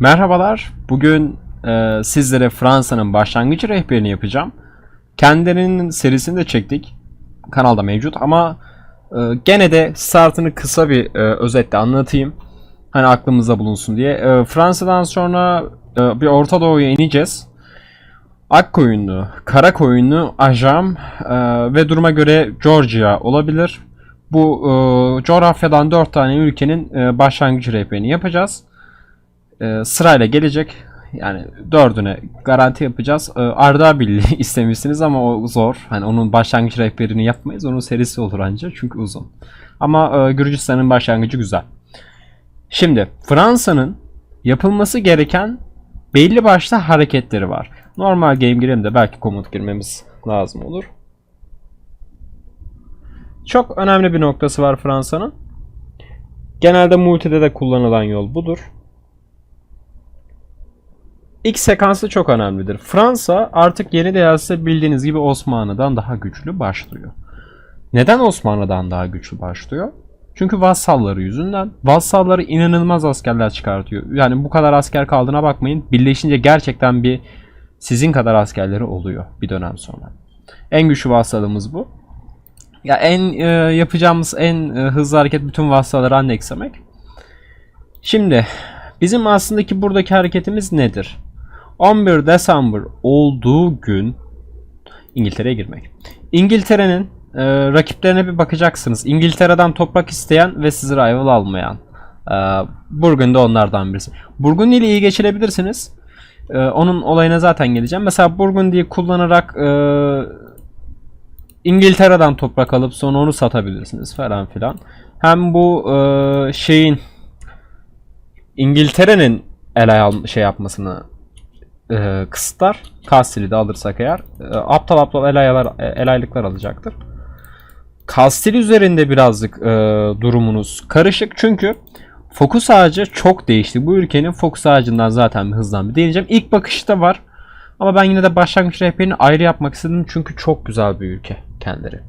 Merhabalar. Bugün e, sizlere Fransa'nın başlangıç rehberini yapacağım. Kendilerinin serisini de çektik. Kanalda mevcut ama e, gene de startını kısa bir e, özetle anlatayım. Hani aklımızda bulunsun diye. E, Fransa'dan sonra e, bir Orta Doğu'ya ineceğiz. Akkoyunlu, Karakoyunlu, Ajam e, ve duruma göre Georgia olabilir. Bu e, coğrafyadan 4 tane ülkenin e, başlangıç rehberini yapacağız e, sırayla gelecek. Yani dördüne garanti yapacağız. E, Ardabil'i istemişsiniz ama o zor. Hani onun başlangıç rehberini yapmayız. Onun serisi olur ancak çünkü uzun. Ama e, Gürcistan'ın başlangıcı güzel. Şimdi Fransa'nın yapılması gereken belli başlı hareketleri var. Normal game girelim de belki komut girmemiz lazım olur. Çok önemli bir noktası var Fransa'nın. Genelde multide de kullanılan yol budur. İlk sekansı çok önemlidir. Fransa artık yeni değerse bildiğiniz gibi Osmanlı'dan daha güçlü başlıyor. Neden Osmanlı'dan daha güçlü başlıyor? Çünkü vassalları yüzünden. Vassalları inanılmaz askerler çıkartıyor. Yani bu kadar asker kaldığına bakmayın. Birleşince gerçekten bir sizin kadar askerleri oluyor bir dönem sonra. En güçlü vassalımız bu. Ya en e, yapacağımız en e, hızlı hareket bütün vassalları annexlemek. Şimdi bizim aslında ki buradaki hareketimiz nedir? 11 December olduğu gün İngiltere'ye girmek. İngiltere'nin e, rakiplerine bir bakacaksınız. İngiltere'den toprak isteyen ve sizi rival almayan. E, Burgundy onlardan birisi. Burgundy ile iyi geçirebilirsiniz. E, onun olayına zaten geleceğim. Mesela Burgundy'yi kullanarak e, İngiltere'den toprak alıp sonra onu satabilirsiniz falan filan. Hem bu e, şeyin İngiltere'nin al şey yapmasını e, kısıtlar. Kastil'i de alırsak eğer e, aptal aptal elaylar, elaylıklar alacaktır. Kastil üzerinde birazcık e, durumunuz karışık çünkü fokus ağacı çok değişti. Bu ülkenin fokus ağacından zaten bir hızdan bir değineceğim. İlk bakışta var. Ama ben yine de başlangıç rehberini ayrı yapmak istedim çünkü çok güzel bir ülke kendileri.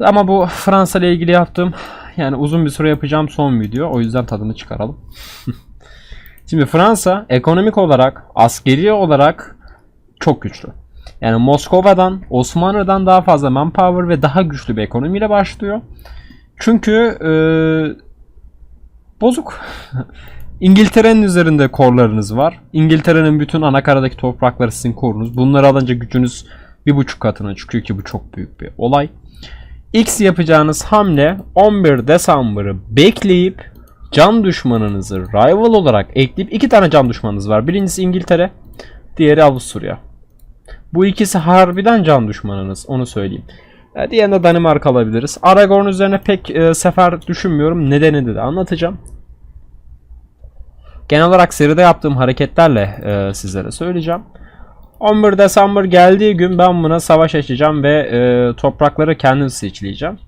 Ama bu Fransa ile ilgili yaptığım yani uzun bir süre yapacağım son video. O yüzden tadını çıkaralım. Şimdi Fransa ekonomik olarak, askeri olarak çok güçlü. Yani Moskova'dan, Osmanlı'dan daha fazla manpower ve daha güçlü bir ekonomiyle başlıyor. Çünkü e, bozuk. İngiltere'nin üzerinde korlarınız var. İngiltere'nin bütün anakaradaki toprakları sizin korunuz. Bunları alınca gücünüz bir buçuk katına çıkıyor ki bu çok büyük bir olay. X yapacağınız hamle 11 December'ı bekleyip can düşmanınızı rival olarak ekleyip iki tane can düşmanınız var. Birincisi İngiltere, diğeri Avusturya. Bu ikisi harbiden can düşmanınız onu söyleyeyim. E, diğerinde Danimarka alabiliriz. Aragorn üzerine pek e, sefer düşünmüyorum. Nedenini de anlatacağım. Genel olarak seride yaptığım hareketlerle e, sizlere söyleyeceğim. 11 December geldiği gün ben buna savaş açacağım ve e, toprakları kendim seçleyeceğim.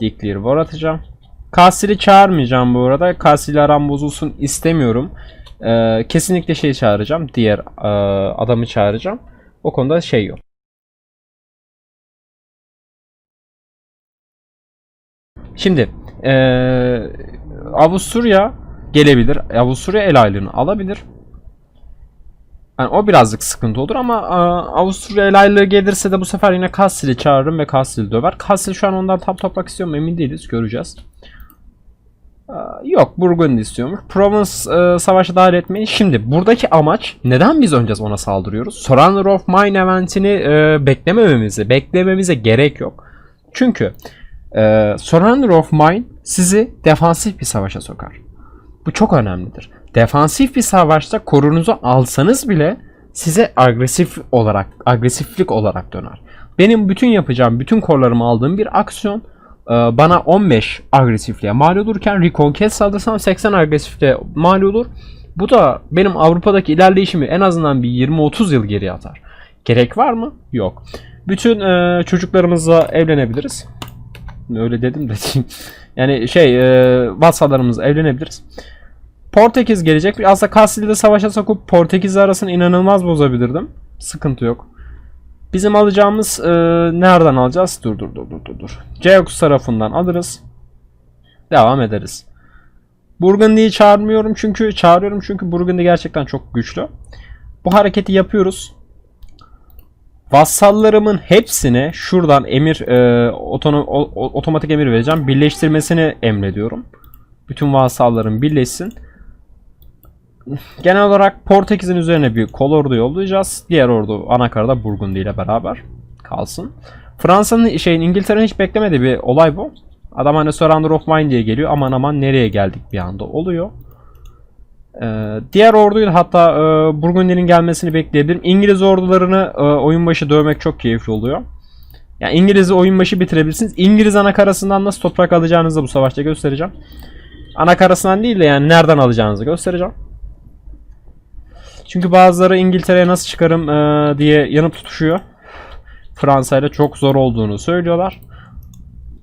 Declare War atacağım. Kastil'i çağırmayacağım bu arada. Kastil aram bozulsun istemiyorum. E, kesinlikle şey çağıracağım. Diğer e, adamı çağıracağım. O konuda şey yok. Şimdi e, Avusturya gelebilir. Avusturya el aylığını alabilir. Yani o birazcık sıkıntı olur ama e, Avusturya el aylığı gelirse de bu sefer yine Kastil'i çağırırım ve Kastil döver. Kastil şu an ondan tam toprak istiyor mu emin değiliz. Göreceğiz. Yok Burgundy istiyormuş. Provence e, savaşa dahil etmeyin. Şimdi buradaki amaç neden biz önce ona saldırıyoruz? Surrender of Mine eventini e, beklemememize, beklememize gerek yok. Çünkü e, Surrender of Mine sizi defansif bir savaşa sokar. Bu çok önemlidir. Defansif bir savaşta korunuzu alsanız bile size agresif olarak, agresiflik olarak döner. Benim bütün yapacağım, bütün korlarımı aldığım bir aksiyon bana 15 agresifliğe mal olurken Reconquest saldırsam 80 agresifliğe mal olur. Bu da benim Avrupa'daki ilerleyişimi en azından bir 20-30 yıl geri atar. Gerek var mı? Yok. Bütün e, çocuklarımızla evlenebiliriz. Öyle dedim de. yani şey, e, vassallarımızla evlenebiliriz. Portekiz gelecek. Aslında Kastil'de savaşa sokup Portekiz arasını inanılmaz bozabilirdim. Sıkıntı yok. Bizim alacağımız e, nereden alacağız? Dur dur dur dur dur. dur. Ceox tarafından alırız. Devam ederiz. Burgundy'yi çağırmıyorum çünkü çağırıyorum çünkü Burgundy gerçekten çok güçlü. Bu hareketi yapıyoruz. Vassallarımın hepsine şuradan emir e, otono- o- o- otomatik emir vereceğim. Birleştirmesini emrediyorum. Bütün vassallarım birleşsin. Genel olarak Portekiz'in üzerine bir kol ordu yollayacağız. Diğer ordu anakarada Burgundy ile beraber kalsın. Fransa'nın şeyin İngiltere'nin hiç beklemediği bir olay bu. Adam hani Surrender of Mine diye geliyor. Aman aman nereye geldik bir anda oluyor. Ee, diğer orduyu hatta e, Burgundy'nin gelmesini bekleyebilirim. İngiliz ordularını e, oyun başı dövmek çok keyifli oluyor. Yani İngiliz'i oyun başı bitirebilirsiniz. İngiliz anakarasından nasıl toprak alacağınızı bu savaşta göstereceğim. Anakarasından değil de yani nereden alacağınızı göstereceğim. Çünkü bazıları İngiltere'ye nasıl çıkarım e, diye yanıp tutuşuyor. Fransa ile çok zor olduğunu söylüyorlar.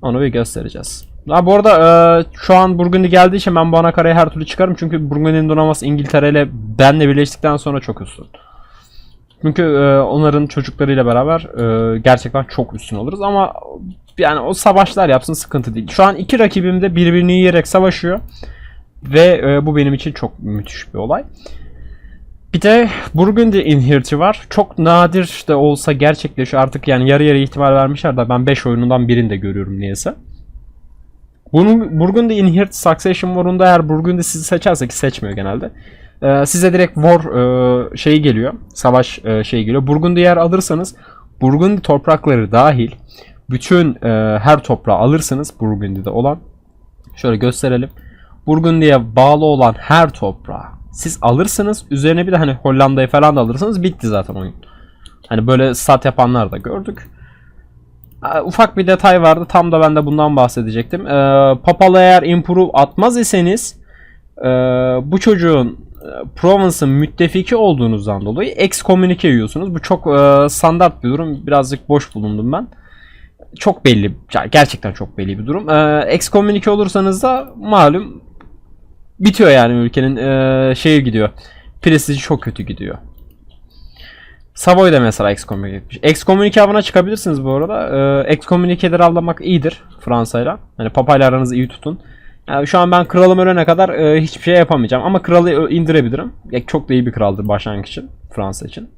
Onu bir göstereceğiz. Ha, bu arada e, şu an Burgundy geldiği için ben bu anakarayı her türlü çıkarım. Çünkü Burgundy'nin donanması İngiltere ile benle birleştikten sonra çok üstün. Çünkü e, onların çocuklarıyla beraber e, gerçekten çok üstün oluruz ama yani o savaşlar yapsın sıkıntı değil. Şu an iki rakibim de birbirini yiyerek savaşıyor. Ve e, bu benim için çok müthiş bir olay. Bir de Burgundy Inherit'i var. Çok nadir de olsa gerçekleşiyor. Artık yani yarı yarı ihtimal vermişler de ben 5 oyunundan birinde görüyorum niyeyse. Bunun Burgundy Inherit Succession War'unda eğer Burgundy sizi seçerse ki seçmiyor genelde. e, size direkt War e, şeyi geliyor. Savaş e, şeyi geliyor. Burgundy eğer alırsanız Burgundy toprakları dahil bütün e, her toprağı alırsınız Burgundy'de olan. Şöyle gösterelim. Burgundy'ye bağlı olan her toprağı siz alırsınız. Üzerine bir de hani Hollanda'yı falan da alırsanız bitti zaten oyun. Hani böyle stat yapanlar da gördük. Aa, Ufak bir detay vardı. Tam da ben de bundan bahsedecektim. Ee, Papalı eğer improve atmaz iseniz e, bu çocuğun e, province'ın müttefiki olduğunuzdan dolayı excommunique yiyorsunuz. Bu çok e, standart bir durum. Birazcık boş bulundum ben. Çok belli. Gerçekten çok belli bir durum. Ee, excommunique olursanız da malum bitiyor yani ülkenin e, şeyi gidiyor. Prestiji çok kötü gidiyor. Savoy da mesela excommunique etmiş. Excommunique avına çıkabilirsiniz bu arada. Ee, excommunique'leri avlamak iyidir Fransa'yla. Hani papayla aranızı iyi tutun. Yani şu an ben kralım ölene kadar e, hiçbir şey yapamayacağım. Ama kralı indirebilirim. Ya, çok da iyi bir kraldır başlangıç için. Fransa için.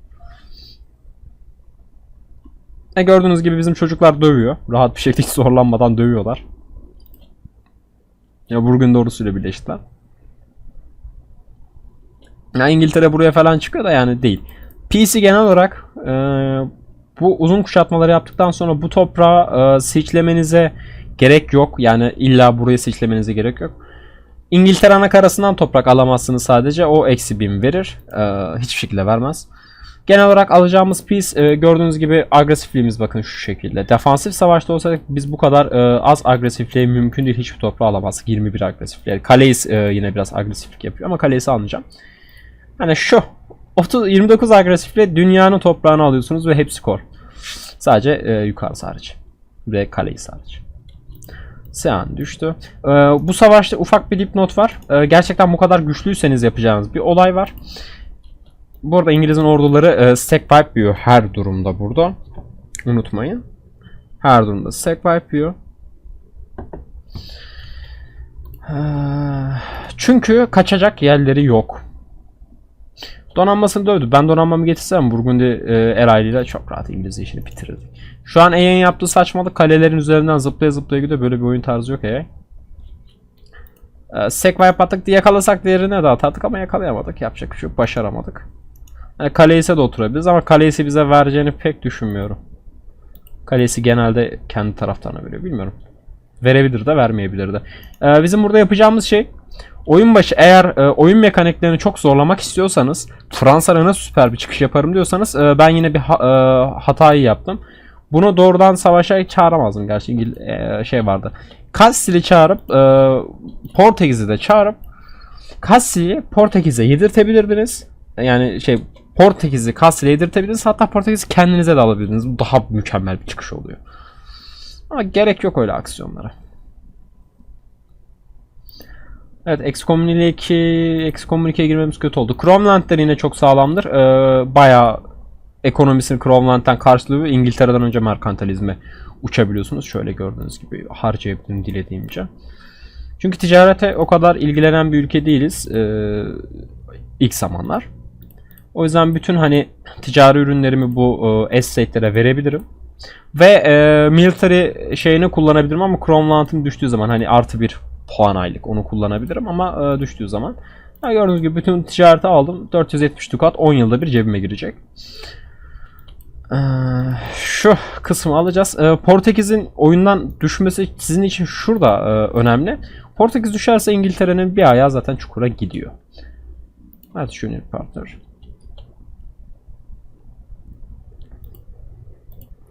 E, gördüğünüz gibi bizim çocuklar dövüyor. Rahat bir şekilde hiç zorlanmadan dövüyorlar. Ya Burgundy ordusuyla birleştiler. Ya İngiltere buraya falan çıkıyor da yani değil. PC genel olarak e, bu uzun kuşatmaları yaptıktan sonra bu toprağı e, seçlemenize gerek yok. Yani illa burayı seçlemenize gerek yok. İngiltere anakarasından toprak alamazsınız sadece. O eksi 1000 verir. E, hiçbir şekilde vermez. Genel olarak alacağımız piece e, gördüğünüz gibi agresifliğimiz bakın şu şekilde. Defansif savaşta olsaydık biz bu kadar e, az agresifliğe mümkün değil. Hiçbir toprağı alamazdık. 21 agresifliğe. Kaleis e, yine biraz agresiflik yapıyor ama Kaleis'i almayacağım. Hani şu 30, 29 agresifle dünyanın toprağını alıyorsunuz ve hepsi kor. Sadece e, yukarısı hariç. Ve kaleyi hariç. Sean düştü. E, bu savaşta ufak bir dipnot var. E, gerçekten bu kadar güçlüyseniz yapacağınız bir olay var. Bu arada İngiliz'in orduları e, stack pipe yiyor her durumda burada. Unutmayın. Her durumda stack pipe yiyor. E, Çünkü kaçacak yerleri yok. Donanmasını dövdü. Ben donanmamı getirsem Burgundy e, Eraylı'yla çok rahat İngiliz işini bitirirdik. Şu an E'nin yaptığı saçmalık kalelerin üzerinden zıplaya zıplaya gidiyor. Böyle bir oyun tarzı yok E. E, Sekva yapattık diye yakalasak diğerine de atardık ama yakalayamadık. Yapacak bir şey. Başaramadık. Yani Kaleis'e de oturabiliriz ama Kaleis'i bize vereceğini pek düşünmüyorum. Kaleis'i genelde kendi taraftarına veriyor. Bilmiyorum. Verebilir de vermeyebilir de. E, bizim burada yapacağımız şey Oyun başı eğer e, oyun mekaniklerini çok zorlamak istiyorsanız Fransa'ya nasıl süper bir çıkış yaparım diyorsanız e, ben yine bir ha, e, hatayı yaptım. Bunu doğrudan savaşa çağıramazdım gerçi e, şey vardı. Cassie'yi çağırıp e, Portekiz'i de çağırıp Cassie'yi Portekiz'e yedirtebilirdiniz. Yani şey Portekiz'i Cassie'ye yedirtebilirsiniz. Hatta Portekiz'i kendinize de alabilirsiniz. Bu daha mükemmel bir çıkış oluyor. Ama gerek yok öyle aksiyonlara. Evet Excommunicate'e Excommunicate'e girmemiz kötü oldu. Cromland'ler yine çok sağlamdır. Ee, bayağı ekonomisini Cromland'den karşılıyor. İngiltere'den önce merkantilizme uçabiliyorsunuz. Şöyle gördüğünüz gibi harcayabilirim dilediğimce. Çünkü ticarete o kadar ilgilenen bir ülke değiliz e, ilk zamanlar. O yüzden bütün hani ticari ürünlerimi bu e, estate'lere verebilirim. Ve e, military şeyini kullanabilirim ama Chrome Lantern düştüğü zaman hani artı bir puan aylık onu kullanabilirim ama e, düştüğü zaman. Ya gördüğünüz gibi bütün ticareti aldım. 470 dukat 10 yılda bir cebime girecek. Ee, şu kısmı alacağız. Ee, Portekiz'in oyundan düşmesi sizin için şurada e, önemli. Portekiz düşerse İngiltere'nin bir ayağı zaten çukura gidiyor. Evet Junior Partner.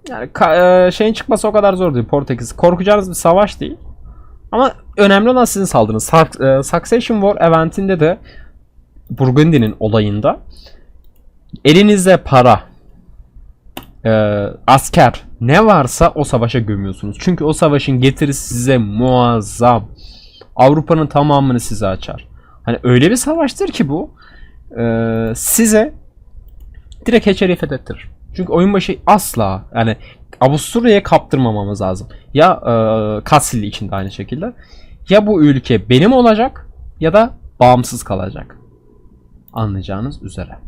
Yani e, şeyin çıkması o kadar zor değil Portekiz. Korkacağınız bir savaş değil. Ama önemli olan sizin saldırınız. E, Succession War eventinde de Burgundy'nin olayında elinizde para, e, asker ne varsa o savaşa gömüyorsunuz. Çünkü o savaşın getirisi size muazzam. Avrupa'nın tamamını size açar. Hani öyle bir savaştır ki bu e, size direkt heçeri fethettirir. Çünkü oyun başı asla yani Avusturya'ya kaptırmamamız lazım. Ya e, Kassilli için de aynı şekilde. Ya bu ülke benim olacak ya da bağımsız kalacak. Anlayacağınız üzere.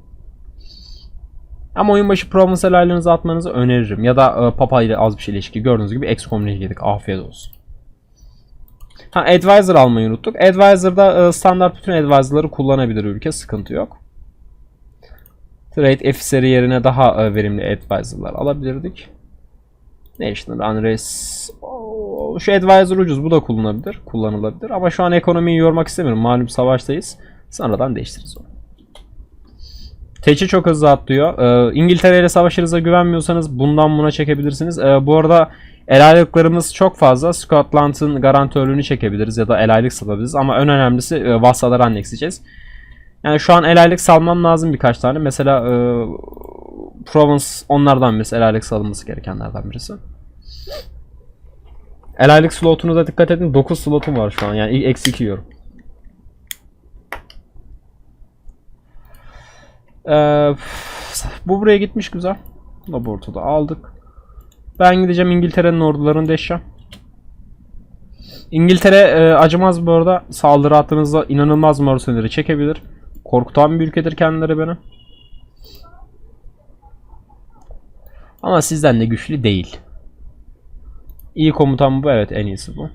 Ama oyun başı Provençal ailenizi atmanızı öneririm. Ya da e, Papa ile az bir şey ilişki. Gördüğünüz gibi excommunicate yedik. Afiyet olsun. Ha Advisor almayı unuttuk. Advisor'da e, standart bütün advisor'ları kullanabilir ülke. Sıkıntı yok. Trade officer'i yerine daha e, verimli advisor'lar alabilirdik. National Unrest. Şu advisor ucuz. Bu da kullanılabilir. Kullanılabilir. Ama şu an ekonomiyi yormak istemiyorum. Malum savaştayız. Sonradan değiştiririz onu. Teçi çok hızlı atlıyor. Ee, İngiltere ile savaşırıza güvenmiyorsanız bundan buna çekebilirsiniz. Ee, bu arada el aylıklarımız çok fazla. Scotland'ın garantörlüğünü çekebiliriz ya da el aylık satabiliriz. Ama en önemlisi e, vassaları annexleyeceğiz. Yani şu an el aylık salmam lazım birkaç tane. Mesela e, Provence onlardan birisi. El aylık salınması gerekenlerden birisi. El aylık slotunuza dikkat edin. 9 slotum var şu an. Yani eksi 2 yiyorum. Ee, bu buraya gitmiş güzel. Laboratuvarda aldık. Ben gideceğim İngiltere'nin ordularını deşeceğim. İngiltere e, acımaz bu arada. Saldırı hattınızda inanılmaz mercenary çekebilir. Korkutan bir ülkedir kendileri beni. Ama sizden de güçlü değil. İyi komutan bu. Evet en iyisi bu.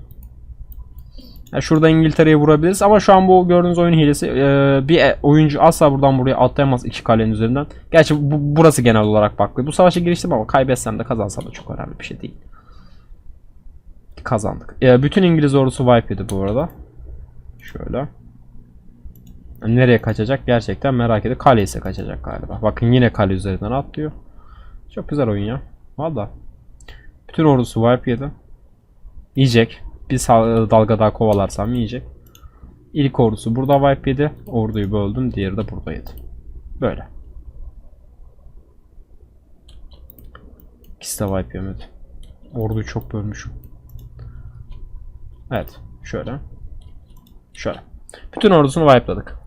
Ya şurada İngiltere'yi vurabiliriz ama şu an bu gördüğünüz oyun hilesi e, bir e- oyuncu asla buradan buraya atlayamaz iki kalenin üzerinden. Gerçi bu, burası genel olarak baklı. Bu savaşa giriştim ama kaybetsem de kazansam da çok önemli bir şey değil. Kazandık. E, bütün İngiliz ordusu wipe yedi bu arada. Şöyle. Nereye kaçacak gerçekten merak ediyorum. Kale ise kaçacak galiba. Bakın yine kale üzerinden atlıyor. Çok güzel oyun ya. Valla. Bütün ordusu wipe yedi. Yiyecek. Bir dalga daha kovalarsam yiyecek. İlk ordusu burada wipe yedi. Orduyu böldüm. Diğeri de burada yedi. Böyle. İkisi de wipe yemedi. Orduyu çok bölmüşüm. Evet. Şöyle. Şöyle. Bütün ordusunu wipe'ladık.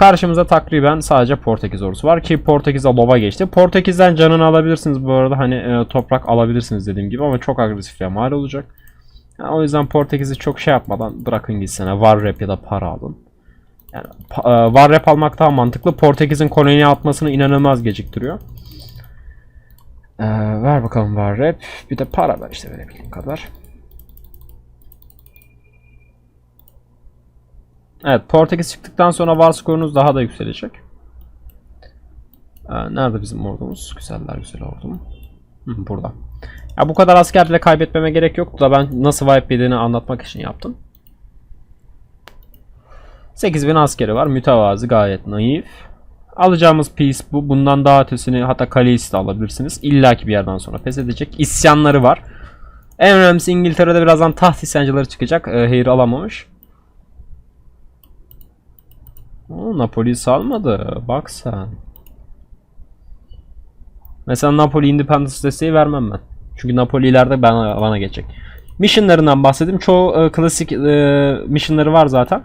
Karşımıza takriben sadece Portekiz ordusu var ki Portekiz Lova geçti. Portekiz'den canını alabilirsiniz bu arada hani e, toprak alabilirsiniz dediğim gibi ama çok agresif mal olacak. Yani o yüzden Portekiz'i çok şey yapmadan bırakın gitsene var rep ya da para alın. Yani e, var rep almak daha mantıklı. Portekiz'in koloniye atmasını inanılmaz geciktiriyor. E, ver bakalım var rep. Bir de para ver işte verebildiğin kadar. Evet Portekiz çıktıktan sonra var skorunuz daha da yükselecek. Ee, nerede bizim ordumuz? Güzeller güzel ordum. Hı, burada. Ya bu kadar askerle kaybetmeme gerek yoktu da ben nasıl wipe yediğini anlatmak için yaptım. 8000 askeri var. Mütevazi gayet naif. Alacağımız piece bu. Bundan daha ötesini hatta Kalesi de alabilirsiniz. İlla ki bir yerden sonra pes edecek. İsyanları var. En önemlisi İngiltere'de birazdan taht isyancıları çıkacak. Ee, hayır alamamış. Oo, Napoli salmadı. Bak sen. Mesela Napoli Independence desteği vermem ben. Çünkü Napoli ileride bana, bana geçecek. Missionlarından bahsedeyim. Çoğu e, klasik e, missionları var zaten.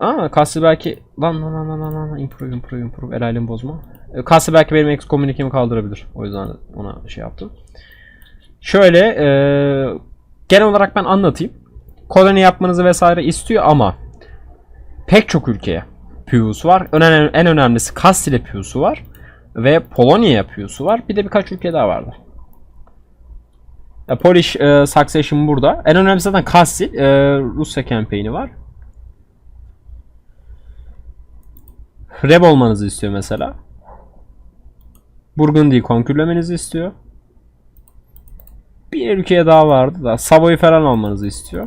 Aa Kassi belki lan lan lan lan lan improve improve improve el alem bozma. E, Kassi belki benim excommunicate'imi kaldırabilir. O yüzden ona şey yaptım. Şöyle e, genel olarak ben anlatayım. Koloni yapmanızı vesaire istiyor ama pek çok ülkeye PU'su var. Önen- En önemlisi Castile PU'su var. Ve Polonya PU'su var. Bir de birkaç ülke daha vardı. Ya, Polish e, Succession burada. En önemlisi zaten Kastil. E, Rusya campaign'i var. Reb olmanızı istiyor mesela. Burgundy'yi konkürlemenizi istiyor. Bir ülkeye daha vardı da Savoy'u falan almanızı istiyor.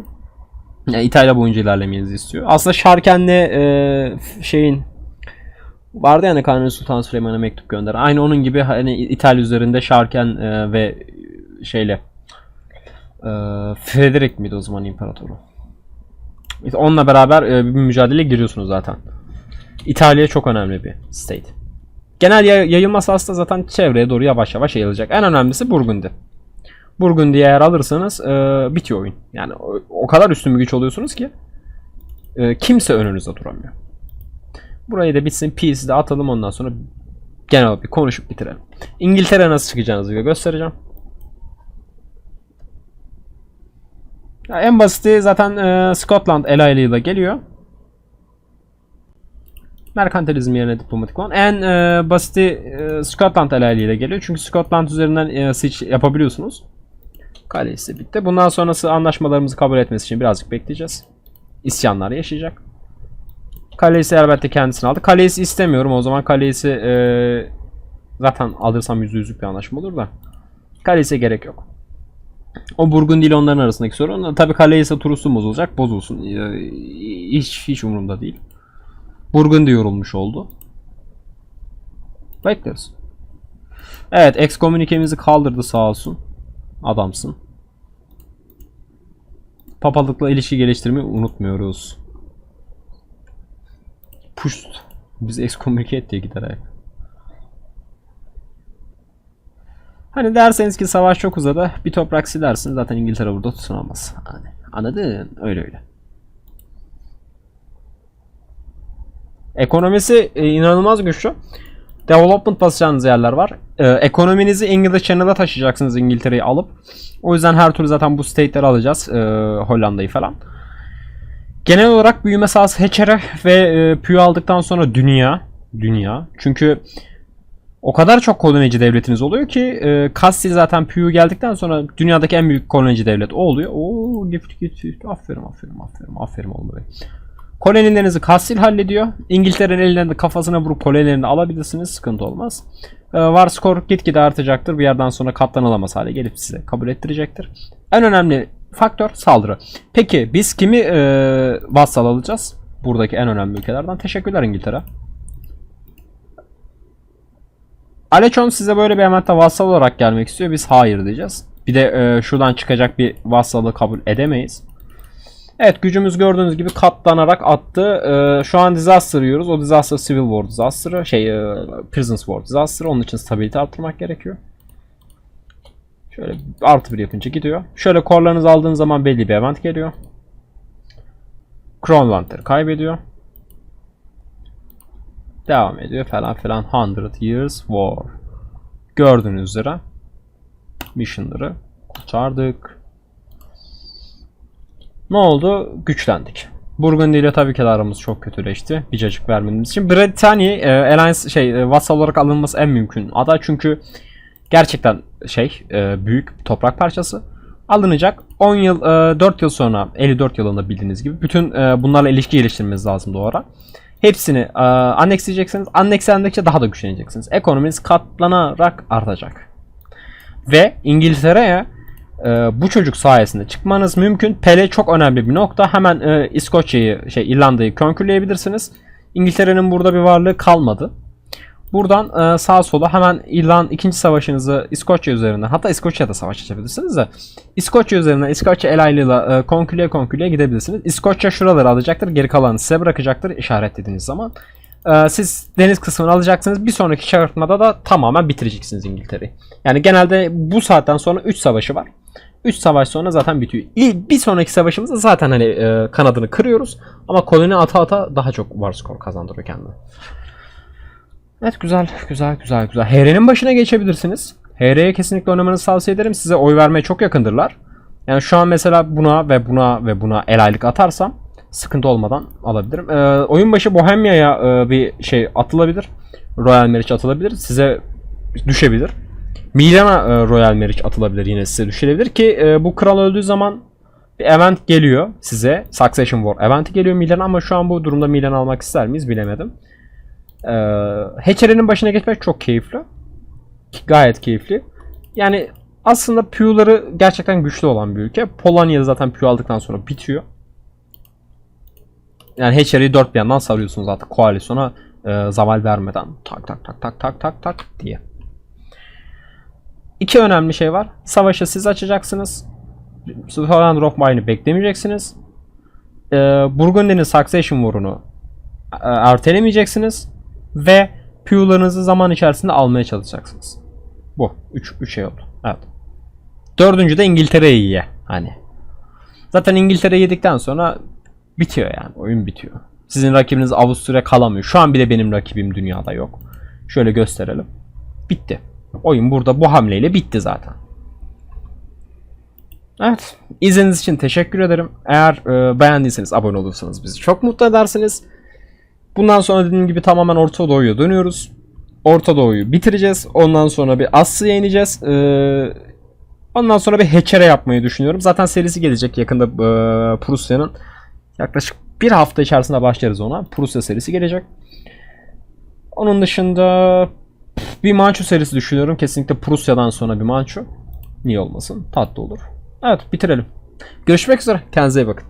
Yani İtalya boyunca ilerlemenizi istiyor. Aslında Şarken'le e, şeyin vardı yani Kanuni Sultan Süleyman'a mektup gönder. Aynı onun gibi hani İtalya üzerinde Şarken e, ve şeyle e, Frederick miydi o zaman imparatoru? İşte onunla beraber e, bir mücadele giriyorsunuz zaten. İtalya çok önemli bir state. Genel yay- yayılması aslında zaten çevreye doğru yavaş yavaş yayılacak. En önemlisi Burgundy. Burgundy'yi eğer alırsanız e, bitiyor oyun. Yani o, o kadar üstün bir güç oluyorsunuz ki e, kimse önünüzde duramıyor. Burayı da bitsin peace'i de atalım ondan sonra genel bir konuşup bitirelim. İngiltere nasıl çıkacağınızı göstereceğim. Ya en basiti zaten e, Scotland el aylığıyla geliyor. Merkantilizm yerine diplomatik olan. En e, basiti e, Scotland el aylığıyla geliyor. Çünkü Scotland üzerinden e, siege yapabiliyorsunuz. Kalesi bitti. Bundan sonrası anlaşmalarımızı kabul etmesi için birazcık bekleyeceğiz. İsyanlar yaşayacak. Kalesi elbette kendisini aldı. Kalesi istemiyorum. O zaman Kalesi e, zaten alırsam yüzde yüzlük bir anlaşma olur da. Kalesi gerek yok. O Burgundy ile onların arasındaki sorun. Tabi Kalesi turusu bozulacak. Bozulsun. E, hiç, hiç umurumda değil. Burgundy yorulmuş oldu. Bekleriz. Evet, ekskomünikemizi kaldırdı sağ olsun. Adamsın. Papalıkla ilişki geliştirmeyi unutmuyoruz. Puşt. Biz et diye gider ayak. Hani derseniz ki savaş çok uzadı. Bir toprak silersin zaten İngiltere burada tutunamaz. Hani, anladın? Öyle öyle. Ekonomisi e, inanılmaz güçlü. Development basacağınız yerler var. Ee, ekonominizi English Channel'a taşıyacaksınız İngiltere'yi alıp. O yüzden her türlü zaten bu state'leri alacağız. Ee, Hollanda'yı falan. Genel olarak büyüme sahası Heçere ve e, Pü aldıktan sonra dünya. Dünya. Çünkü o kadar çok kolonici devletiniz oluyor ki e, Kastil zaten Pü geldikten sonra dünyadaki en büyük kolonici devlet o oluyor. Oo gift gift gift. Aferin aferin aferin aferin oğlum. Kolonilerinizi Kastil hallediyor. İngiltere'nin ellerinde kafasına vurup kolonilerini alabilirsiniz. Sıkıntı olmaz. Ee, var skor gitgide artacaktır. Bir yerden sonra katlanılamaz hale gelip size kabul ettirecektir. En önemli faktör saldırı. Peki biz kimi e, vassal alacağız? Buradaki en önemli ülkelerden. Teşekkürler İngiltere. Alechon size böyle bir emette vassal olarak gelmek istiyor. Biz hayır diyeceğiz. Bir de e, şuradan çıkacak bir vassalı kabul edemeyiz. Evet gücümüz gördüğünüz gibi katlanarak attı. Ee, şu an disaster yiyoruz. O disaster civil war disaster'ı. Şey e, prisons war disaster'ı. Onun için stability arttırmak gerekiyor. Şöyle artı bir yapınca gidiyor. Şöyle korlarınızı aldığınız zaman belli bir event geliyor. Kronland'ları kaybediyor. Devam ediyor falan filan. 100 years war. Gördüğünüz üzere mission'ları kurtardık. Ne oldu? Güçlendik. Burgundy ile tabii ki de aramız çok kötüleşti. Bir cacık vermediğimiz için. Britannia e, Alliance şey e, vassal olarak alınması en mümkün aday çünkü gerçekten şey e, büyük toprak parçası alınacak. 10 yıl e, 4 yıl sonra 54 yılında bildiğiniz gibi bütün e, bunlarla ilişki geliştirmeniz lazım doğru. Hepsini e, annexleyeceksiniz. Annexlendikçe daha da güçleneceksiniz. Ekonominiz katlanarak artacak. Ve İngiltere'ye e, bu çocuk sayesinde çıkmanız mümkün. Pele çok önemli bir nokta. Hemen e, İskoçya'yı, şey İrlanda'yı könkürleyebilirsiniz. İngiltere'nin burada bir varlığı kalmadı. Buradan e, sağa sola hemen İrlanda ikinci savaşınızı İskoçya üzerinden hatta İskoçya'da savaş açabilirsiniz de İskoçya üzerinden İskoçya el aylığıyla e, konküleye konküleye gidebilirsiniz. İskoçya şuraları alacaktır. Geri kalanı size bırakacaktır işaretlediğiniz zaman. E, siz deniz kısmını alacaksınız. Bir sonraki çarpmada da tamamen bitireceksiniz İngiltere'yi. Yani genelde bu saatten sonra 3 savaşı var. 3 savaş sonra zaten bitiyor. İlk bir sonraki savaşımızda zaten hani e, kanadını kırıyoruz ama koloni ata ata daha çok var skor kazandırıyor kendine. Evet güzel güzel güzel güzel. HR'nin başına geçebilirsiniz. HR'ye kesinlikle oynamanızı tavsiye ederim. Size oy vermeye çok yakındırlar. Yani şu an mesela buna ve buna ve buna el aylık atarsam sıkıntı olmadan alabilirim. Ee, oyun başı Bohemia'ya e, bir şey atılabilir. Royal Marriage atılabilir. Size düşebilir. Milan'a e, Royal Marriage atılabilir yine size düşebilir ki e, bu kral öldüğü zaman bir event geliyor size. Succession War eventi geliyor Milan'a ama şu an bu durumda Milan almak ister miyiz bilemedim. Ee, Heçere'nin başına geçmek çok keyifli. Gayet keyifli. Yani aslında Pew'ları gerçekten güçlü olan bir ülke. Polonya'da zaten Pew aldıktan sonra bitiyor. Yani Heçeri'yi dört bir yandan sarıyorsunuz artık koalisyona e, zaval vermeden. Tak tak tak tak tak tak tak diye. İki önemli şey var. Savaşı siz açacaksınız. Of Mine'ı beklemeyeceksiniz. E, Burgundy'nin Succession War'unu e, ertelemeyeceksiniz. Ve Pew'larınızı zaman içerisinde almaya çalışacaksınız. Bu. Üç, üç şey oldu. Evet. Dördüncü de İngiltere'yi ye. Hani. Zaten İngiltere yedikten sonra bitiyor yani. Oyun bitiyor. Sizin rakibiniz Avusturya kalamıyor. Şu an bile benim rakibim dünyada yok. Şöyle gösterelim. Bitti. Oyun burada bu hamleyle bitti zaten. Evet. İzlediğiniz için teşekkür ederim. Eğer e, beğendiyseniz abone olursanız bizi çok mutlu edersiniz. Bundan sonra dediğim gibi tamamen Orta Doğu'ya dönüyoruz. Orta Doğu'yu bitireceğiz. Ondan sonra bir Asya'ya ineceğiz. Ee, ondan sonra bir Heçere yapmayı düşünüyorum. Zaten serisi gelecek yakında ee, Prusya'nın. Yaklaşık bir hafta içerisinde başlarız ona. Prusya serisi gelecek. Onun dışında bir Mançu serisi düşünüyorum. Kesinlikle Prusya'dan sonra bir Mançu. Niye olmasın? Tatlı olur. Evet bitirelim. Görüşmek üzere. Kendinize iyi bakın.